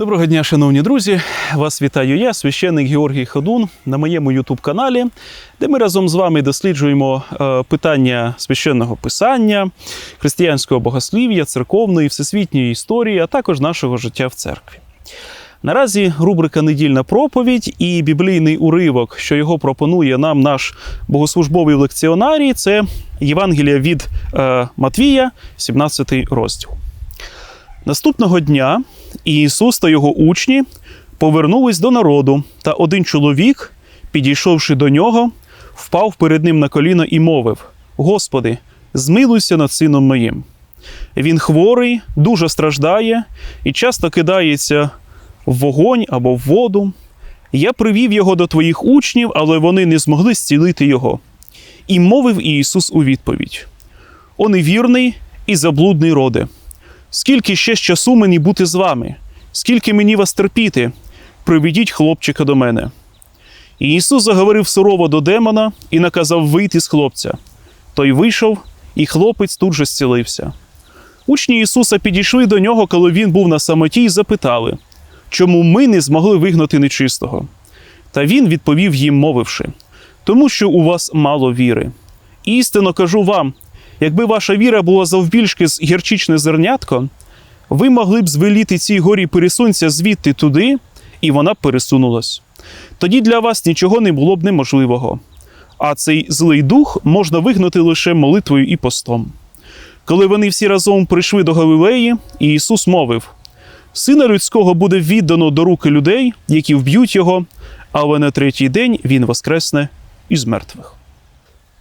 Доброго дня, шановні друзі! Вас вітаю я, священник Георгій Ходун, на моєму Ютуб-каналі, де ми разом з вами досліджуємо е, питання священного писання, християнського богослів'я, церковної, всесвітньої історії, а також нашого життя в церкві. Наразі рубрика Недільна проповідь і біблійний уривок, що його пропонує нам наш богослужбовий лекціонарій, це Євангелія від е, Матвія, 17 розділ. Наступного дня Ісус та його учні повернулись до народу, та один чоловік, підійшовши до нього, впав перед ним на коліно і мовив: Господи, змилуйся над сином моїм. Він хворий, дуже страждає і часто кидається в вогонь або в воду. Я привів його до твоїх учнів, але вони не змогли зцілити його. І мовив Ісус у відповідь: О невірний і заблудний роде! Скільки ще часу мені бути з вами? Скільки мені вас терпіти? Приведіть хлопчика до мене. І Ісус заговорив сурово до демона і наказав вийти з хлопця. Той вийшов, і хлопець тут же зцілився. Учні Ісуса підійшли до нього, коли він був на самоті, і запитали, чому ми не змогли вигнати нечистого. Та він відповів їм, мовивши: Тому що у вас мало віри. Істинно кажу вам, якби ваша віра була завбільшки з гірчичне зернятко, ви могли б звеліти цій горі пересунься звідти туди, і вона б пересунулась. Тоді для вас нічого не було б неможливого. А цей злий дух можна вигнати лише молитвою і постом. Коли вони всі разом прийшли до Галилеї, Ісус мовив: Сина людського буде віддано до руки людей, які вб'ють його, але на третій день він воскресне із мертвих.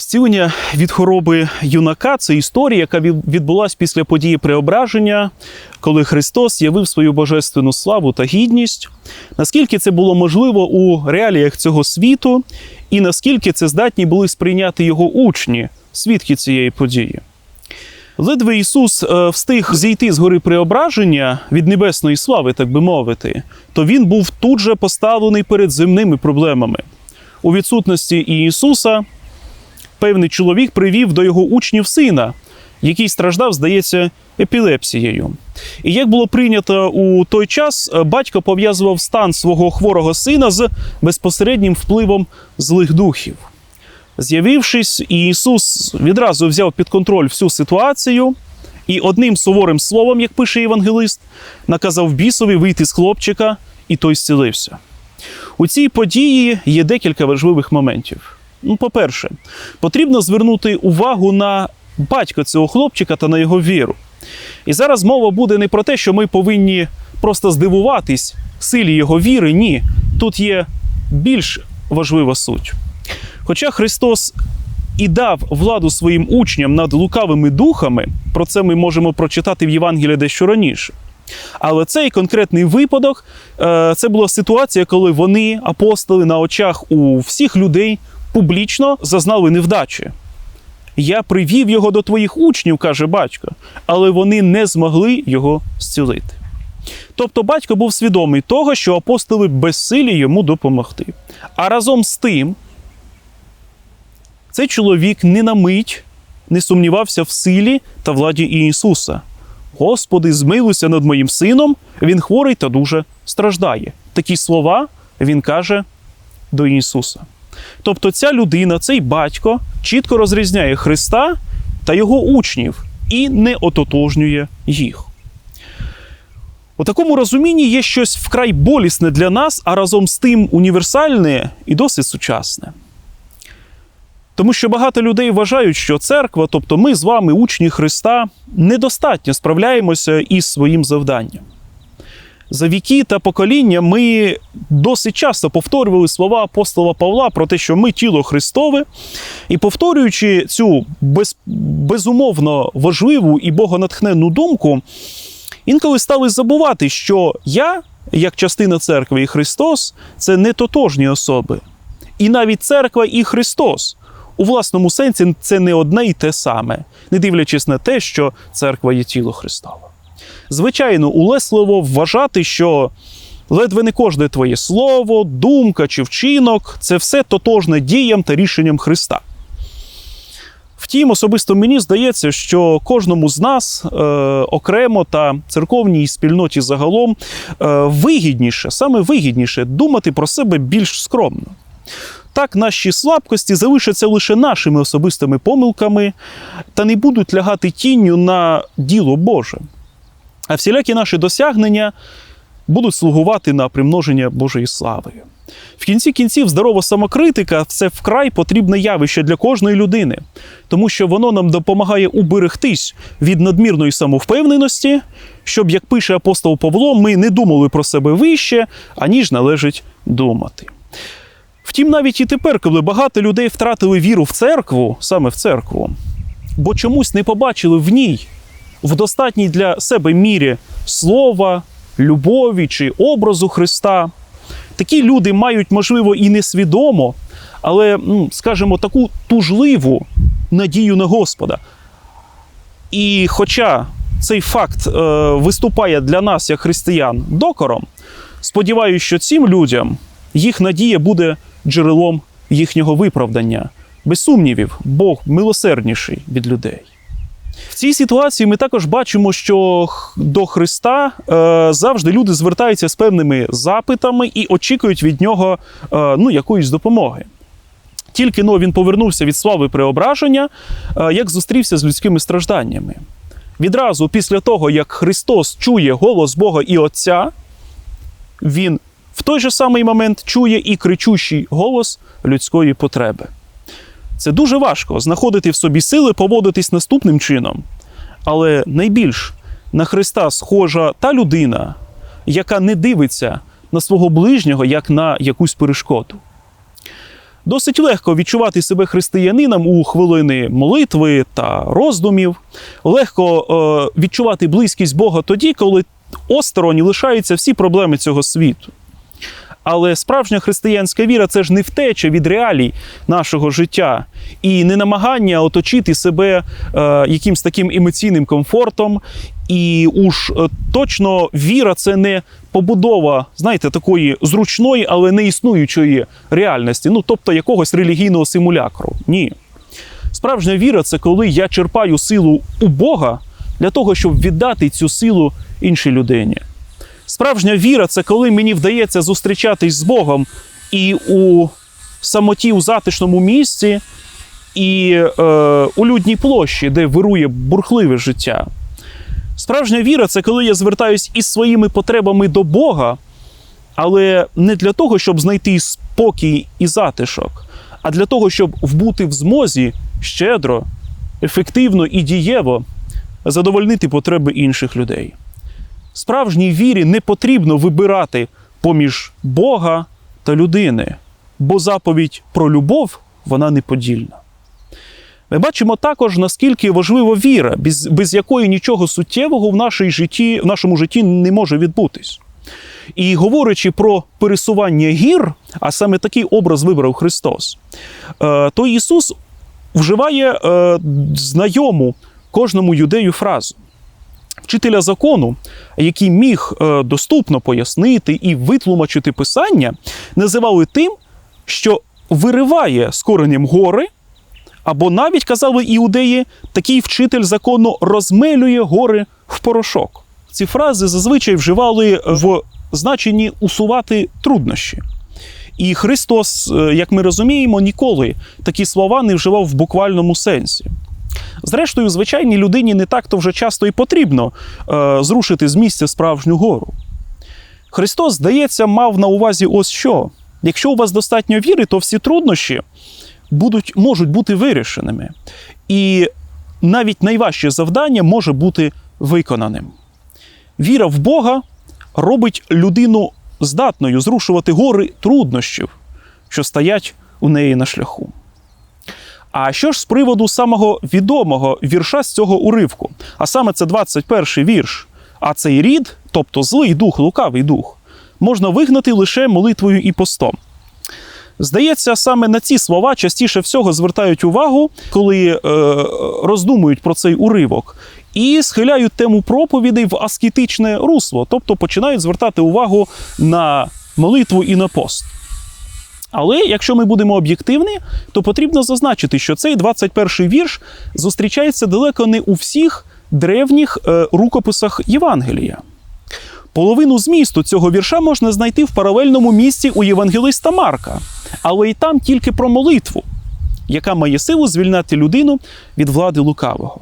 Зцілення від хвороби юнака це історія, яка відбулася після події преображення, коли Христос явив свою божественну славу та гідність. Наскільки це було можливо у реаліях цього світу, і наскільки це здатні були сприйняти його учні, свідки цієї події. Ледве Ісус е, встиг зійти з гори преображення від небесної слави, так би мовити, то Він був тут же поставлений перед земними проблемами. У відсутності Ісуса певний чоловік привів до його учнів сина, який страждав, здається, епілепсією. І як було прийнято у той час, батько пов'язував стан свого хворого сина з безпосереднім впливом злих духів. З'явившись, Ісус відразу взяв під контроль всю ситуацію і одним суворим словом, як пише євангелист, наказав бісові вийти з хлопчика, і той зцілився. У цій події є декілька важливих моментів. Ну, по-перше, потрібно звернути увагу на батька цього хлопчика та на його віру. І зараз мова буде не про те, що ми повинні просто здивуватись силі його віри. Ні, тут є більш важлива суть. Хоча Христос і дав владу своїм учням над лукавими духами, про це ми можемо прочитати в Євангелії дещо раніше. Але цей конкретний випадок е, це була ситуація, коли вони, апостоли, на очах у всіх людей публічно зазнали невдачі. Я привів його до твоїх учнів, каже батько, але вони не змогли його зцілити. Тобто батько був свідомий того, що апостоли безсилі йому допомогти. А разом з тим, цей чоловік не на мить не сумнівався в силі та владі Ісуса. Господи, змилуйся над моїм сином, він хворий та дуже страждає. Такі слова він каже до Ісуса. Тобто ця людина, цей батько чітко розрізняє Христа та його учнів і не ототожнює їх. У такому розумінні є щось вкрай болісне для нас, а разом з тим універсальне і досить сучасне. Тому що багато людей вважають, що церква, тобто ми з вами, учні Христа, недостатньо справляємося із своїм завданням. За віки та покоління ми досить часто повторювали слова апостола Павла про те, що ми тіло Христове, і повторюючи цю без, безумовно важливу і богонатхненну думку, інколи стали забувати, що я, як частина церкви і Христос, це не тотожні особи. І навіть церква і Христос. У власному сенсі це не одне і те саме, не дивлячись на те, що церква є тіло Христове. Звичайно, улесливо вважати, що ледве не кожне твоє слово, думка чи вчинок це все тотожне діям та рішенням Христа. Втім, особисто мені здається, що кожному з нас е, окремо та церковній спільноті загалом е, вигідніше, саме вигідніше думати про себе більш скромно. Так, наші слабкості залишаться лише нашими особистими помилками та не будуть лягати тінню на діло Боже. А всілякі наші досягнення будуть слугувати на примноження Божої слави. В кінці кінців здорова самокритика це вкрай потрібне явище для кожної людини, тому що воно нам допомагає уберегтись від надмірної самовпевненості, щоб, як пише апостол Павло, ми не думали про себе вище, аніж належить думати. Втім, навіть і тепер, коли багато людей втратили віру в церкву, саме в церкву, бо чомусь не побачили в ній в достатній для себе мірі слова, любові чи образу Христа. Такі люди мають, можливо, і несвідомо, але, скажімо, таку тужливу надію на Господа. І хоча цей факт е, виступає для нас, як християн, докором, сподіваюся, що цим людям їх надія буде джерелом їхнього виправдання. Без сумнівів, Бог милосердніший від людей. В цій ситуації ми також бачимо, що до Христа е, завжди люди звертаються з певними запитами і очікують від нього е, ну, якоїсь допомоги. Тільки но він повернувся від слави преображення, е, як зустрівся з людськими стражданнями. Відразу після того, як Христос чує голос Бога і Отця, він в той же самий момент чує і кричущий голос людської потреби. Це дуже важко знаходити в собі сили поводитись наступним чином. Але найбільш на Христа схожа та людина, яка не дивиться на свого ближнього як на якусь перешкоду. Досить легко відчувати себе християнином у хвилини молитви та роздумів. Легко е, відчувати близькість Бога тоді, коли осторонь лишаються всі проблеми цього світу. Але справжня християнська віра це ж не втеча від реалій нашого життя і не намагання оточити себе е, якимсь таким емоційним комфортом. І уж е, точно віра це не побудова, знаєте, такої зручної, але не існуючої реальності, ну тобто якогось релігійного симулякру. Ні. Справжня віра це коли я черпаю силу у Бога для того, щоб віддати цю силу іншій людині. Справжня віра це коли мені вдається зустрічатись з Богом і у самоті у затишному місці, і е, у людній площі, де вирує бурхливе життя. Справжня віра це коли я звертаюсь із своїми потребами до Бога, але не для того, щоб знайти спокій і затишок, а для того, щоб вбути в змозі щедро, ефективно і дієво задовольнити потреби інших людей. Справжній вірі не потрібно вибирати поміж Бога та людини, бо заповідь про любов вона неподільна. Ми бачимо також, наскільки важлива віра, без, без якої нічого суттєвого в, нашій житті, в нашому житті не може відбутись. І говорячи про пересування гір, а саме такий образ вибрав Христос, е, то Ісус вживає е, знайому кожному юдею фразу. Вчителя закону, який міг е, доступно пояснити і витлумачити писання, називали тим, що вириває з коренем гори, або навіть казали іудеї, такий вчитель закону розмелює гори в порошок. Ці фрази зазвичай вживали в значенні усувати труднощі. І Христос, е, як ми розуміємо, ніколи такі слова не вживав в буквальному сенсі. Зрештою, звичайній людині не так-то вже часто і потрібно е, зрушити з місця справжню гору. Христос, здається, мав на увазі ось що: якщо у вас достатньо віри, то всі труднощі будуть, можуть бути вирішеними. І навіть найважче завдання може бути виконаним. Віра в Бога робить людину здатною зрушувати гори труднощів, що стоять у неї на шляху. А що ж з приводу самого відомого вірша з цього уривку? А саме це 21 вірш. А цей рід, тобто злий дух, лукавий дух, можна вигнати лише молитвою і постом. Здається, саме на ці слова частіше всього звертають увагу, коли е, роздумують про цей уривок, і схиляють тему проповідей в аскетичне русло, тобто починають звертати увагу на молитву і на пост. Але якщо ми будемо об'єктивні, то потрібно зазначити, що цей 21-й вірш зустрічається далеко не у всіх древніх е, рукописах Євангелія. Половину змісту цього вірша можна знайти в паралельному місці у Євангелиста Марка, але й там тільки про молитву, яка має силу звільняти людину від влади лукавого.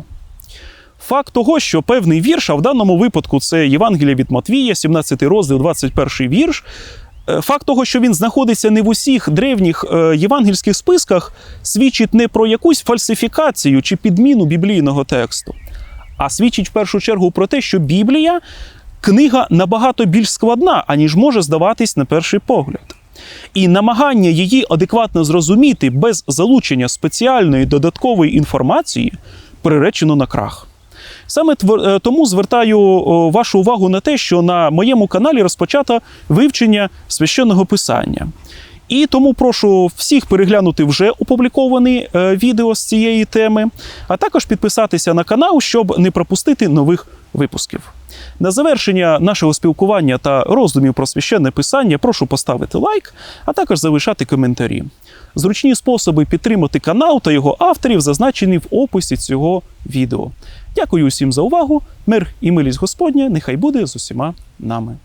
Факт того, що певний вірш, а в даному випадку це Євангелія від Матвія, 17 розділ, 21 вірш. Е, Факт того, що він знаходиться не в усіх древніх е, євангельських списках, свідчить не про якусь фальсифікацію чи підміну біблійного тексту, а свідчить в першу чергу про те, що Біблія книга набагато більш складна, аніж може здаватись на перший погляд. І намагання її адекватно зрозуміти без залучення спеціальної додаткової інформації приречено на крах. Саме е, тому звертаю вашу увагу на те, що на моєму каналі розпочато вивчення священного писання. І тому прошу всіх переглянути вже опубліковані е, відео з цієї теми, а також підписатися на канал, щоб не пропустити нових випусків. На завершення нашого спілкування та роздумів про священне писання прошу поставити лайк, а також залишати коментарі. Зручні способи підтримати канал та його авторів зазначені в описі цього відео. Дякую усім за увагу. Мир і милість Господня нехай буде з усіма нами.